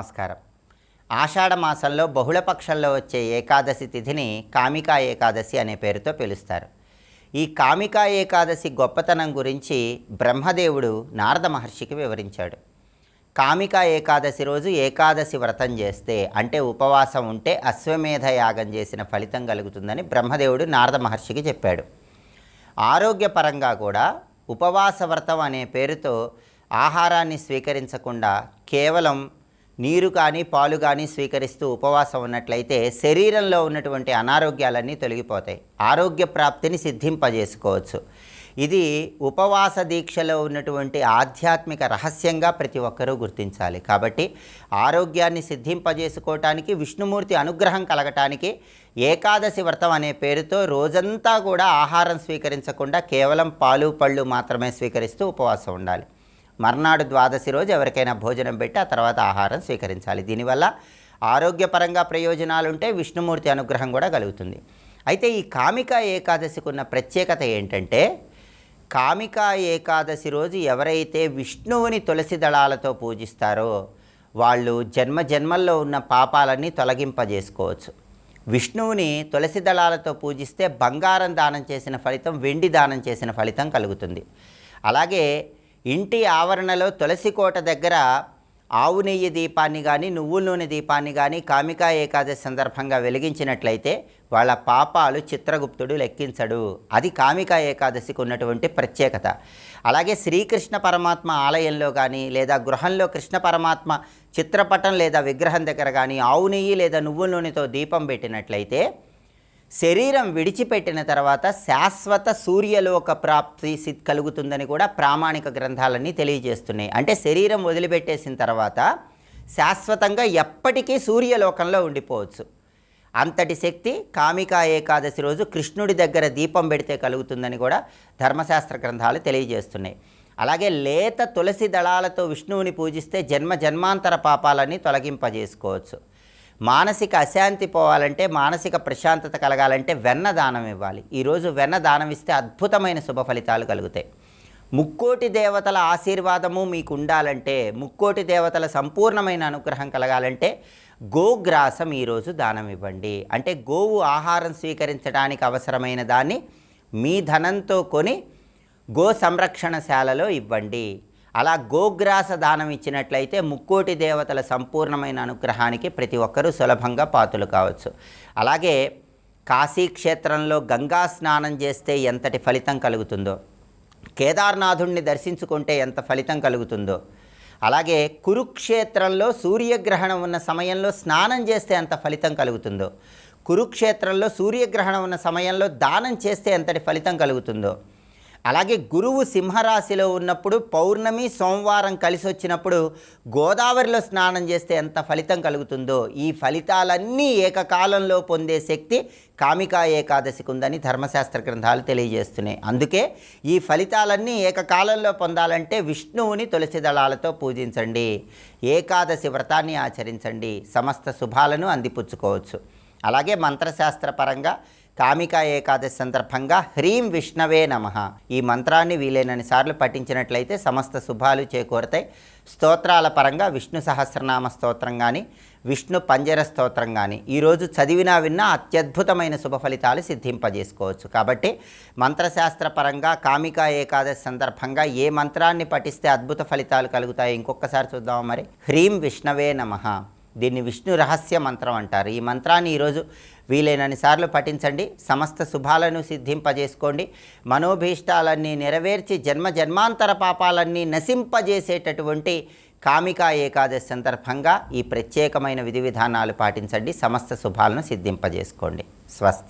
నమస్కారం. ఆషాఢ మాసంలో బహుళపక్షంలో వచ్చే ఏకాదశి తిథిని కామికా ఏకాదశి అనే పేరుతో పిలుస్తారు. ఈ కామికా ఏకాదశి గొప్పతనం గురించి బ్రహ్మదేవుడు నారద మహర్షికి వివరించాడు. కామికా ఏకాదశి రోజు ఏకాదశి వ్రతం చేస్తే అంటే ఉపవాసం ఉంటే అశ్వమేధ యాగం చేసిన ఫలితం కలుగుతుందని బ్రహ్మదేవుడు నారద మహర్షికి చెప్పాడు. ఆరోగ్యపరంగా కూడా ఉపవాస వ్రతం అనే పేరుతో ఆహారాన్ని స్వీకరించకుండా కేవలం నీరు కానీ పాలు కానీ స్వీకరిస్తూ ఉపవాసం ఉన్నట్లయితే శరీరంలో ఉన్నటువంటి అనారోగ్యాలన్నీ తొలగిపోతాయి. ఆరోగ్య ప్రాప్తిని సిద్ధింపజేసుకోవచ్చు. ఇది ఉపవాస దీక్షలో ఉన్నటువంటి ఆధ్యాత్మిక రహస్యంగా ప్రతి ఒక్కరూ గుర్తించాలి. కాబట్టి ఆరోగ్యాన్ని సిద్ధింపజేసుకోవటానికి విష్ణుమూర్తి అనుగ్రహం కలగటానికి ఏకాదశి వ్రతం అనే పేరుతో రోజంతా కూడా ఆహారం స్వీకరించకుండా కేవలం పాలు పళ్ళు మాత్రమే స్వీకరిస్తూ ఉపవాసం ఉండాలి. మర్నాడు ద్వాదశి రోజు ఎవరికైనా భోజనం పెట్టి ఆ తర్వాత ఆహారం స్వీకరించాలి. దీనివల్ల ఆరోగ్యపరంగా ప్రయోజనాలు ఉంటే విష్ణుమూర్తి అనుగ్రహం కూడా కలుగుతుంది. అయితే ఈ కామిక ఏకాదశికి ఉన్న ప్రత్యేకత ఏంటంటే కామిక ఏకాదశి రోజు ఎవరైతే విష్ణువుని తులసి దళాలతో పూజిస్తారో వాళ్ళు జన్మ జన్మల్లో ఉన్న పాపాలన్నీ తొలగింపజేసుకోవచ్చు. విష్ణువుని తులసి దళాలతో పూజిస్తే బంగారం దానం చేసిన ఫలితం వెండి దానం చేసిన ఫలితం కలుగుతుంది. అలాగే ఇంటి ఆవరణలో తులసి కోట దగ్గర ఆవు నెయ్యి దీపాన్ని కానీ నువ్వుల నూనె దీపాన్ని కానీ కామికా ఏకాదశి సందర్భంగా వెలిగించినట్లయితే వాళ్ళ పాపాలు చిత్రగుప్తుడు లెక్కించడు. అది కామికా ఏకాదశికి ఉన్నటువంటి ప్రత్యేకత. అలాగే శ్రీకృష్ణ పరమాత్మ ఆలయంలో కానీ లేదా గృహంలో కృష్ణ పరమాత్మ చిత్రపటం లేదా విగ్రహం దగ్గర కానీ ఆవు నెయ్యి లేదా నువ్వుల నూనెతో దీపం పెట్టినట్లయితే శరీరం విడిచిపెట్టిన తర్వాత శాశ్వత సూర్యలోక ప్రాప్తి కలుగుతుందని కూడా ప్రామాణిక గ్రంథాలన్నీ తెలియజేస్తున్నాయి. అంటే శరీరం వదిలిపెట్టేసిన తర్వాత శాశ్వతంగా ఎప్పటికీ సూర్యలోకంలో ఉండిపోవచ్చు. అంతటి శక్తి కామికా ఏకాదశి రోజు కృష్ణుడి దగ్గర దీపం పెడితే కలుగుతుందని కూడా ధర్మశాస్త్ర గ్రంథాలు తెలియజేస్తున్నాయి. అలాగే లేత తులసి దళాలతో విష్ణువుని పూజిస్తే జన్మ జన్మాంతర పాపాలన్నీ తొలగింపజేసుకోవచ్చు. మానసిక అశాంతి పోవాలంటే మానసిక ప్రశాంతత కలగాలంటే వెన్న దానం ఇవ్వాలి. ఈరోజు వెన్న దానం ఇస్తే అద్భుతమైన శుభ ఫలితాలు కలుగుతాయి. ముక్కోటి దేవతల ఆశీర్వాదము మీకు ఉండాలంటే ముక్కోటి దేవతల సంపూర్ణమైన అనుగ్రహం కలగాలంటే గోగ్రాసం ఈరోజు దానం ఇవ్వండి. అంటే గోవు ఆహారం స్వీకరించడానికి అవసరమైన దాన్ని మీ ధనంతో కొని గో సంరక్షణశాలలో ఇవ్వండి. అలా గోగ్రాస దానం ఇచ్చినట్లయితే ముక్కోటి దేవతల సంపూర్ణమైన అనుగ్రహానికి ప్రతి ఒక్కరూ సులభంగా పాతులు కావచ్చు. అలాగే కాశీ క్షేత్రంలో గంగా స్నానం చేస్తే ఎంతటి ఫలితం కలుగుతుందో కేదార్నాథుణ్ణి దర్శించుకుంటే ఎంత ఫలితం కలుగుతుందో అలాగే కురుక్షేత్రంలో సూర్యగ్రహణం ఉన్న సమయంలో స్నానం చేస్తే ఎంత ఫలితం కలుగుతుందో కురుక్షేత్రంలో సూర్యగ్రహణం ఉన్న సమయంలో దానం చేస్తే ఎంతటి ఫలితం కలుగుతుందో అలాగే గురువు సింహరాశిలో ఉన్నప్పుడు పౌర్ణమి సోమవారం కలిసి వచ్చినప్పుడు గోదావరిలో స్నానం చేస్తే ఎంత ఫలితం కలుగుతుందో ఈ ఫలితాలన్నీ ఏకకాలంలో పొందే శక్తి కామికా ఏకాదశికి ఉందని ధర్మశాస్త్ర గ్రంథాలు తెలియజేస్తున్నాయి. అందుకే ఈ ఫలితాలన్నీ ఏకకాలంలో పొందాలంటే విష్ణువుని తులసి దళాలతో పూజించండి. ఏకాదశి వ్రతాన్ని ఆచరించండి. సమస్త శుభాలను అందిపుచ్చుకోవచ్చు. అలాగే మంత్రశాస్త్ర పరంగా కామికా ఏకాదశి సందర్భంగా హ్రీం విష్ణవే నమ. ఈ మంత్రాన్ని వీలైనన్ని సార్లు పఠించినట్లయితే సమస్త శుభాలు చేకూరతాయి. స్తోత్రాల పరంగా విష్ణు సహస్రనామ స్తోత్రం కానీ విష్ణు పంజర స్తోత్రం కానీ ఈరోజు చదివినా విన్నా అత్యద్భుతమైన శుభ ఫలితాలు సిద్ధింపజేసుకోవచ్చు. కాబట్టి మంత్రశాస్త్ర పరంగా కామికా ఏకాదశి సందర్భంగా ఏ మంత్రాన్ని పఠిస్తే అద్భుత ఫలితాలు కలుగుతాయి? ఇంకొకసారి చూద్దాం మరి? హ్రీం విష్ణవే నమః. దీన్ని విష్ణు రహస్య మంత్రం అంటారు. ఈ మంత్రాన్ని ఈరోజు వీలైనన్ని సార్లు పఠించండి. సమస్త శుభాలను సిద్ధింపజేసుకోండి. మనోభీష్టాలన్నీ నెరవేర్చి జన్మ జన్మాంతర పాపాలన్నీ నశింపజేసేటటువంటి కామికా ఏకాదశి సందర్భంగా ఈ ప్రత్యేకమైన విధి విధానాలు పాటించండి. సమస్త శుభాలను సిద్ధింపజేసుకోండి. స్వస్తి.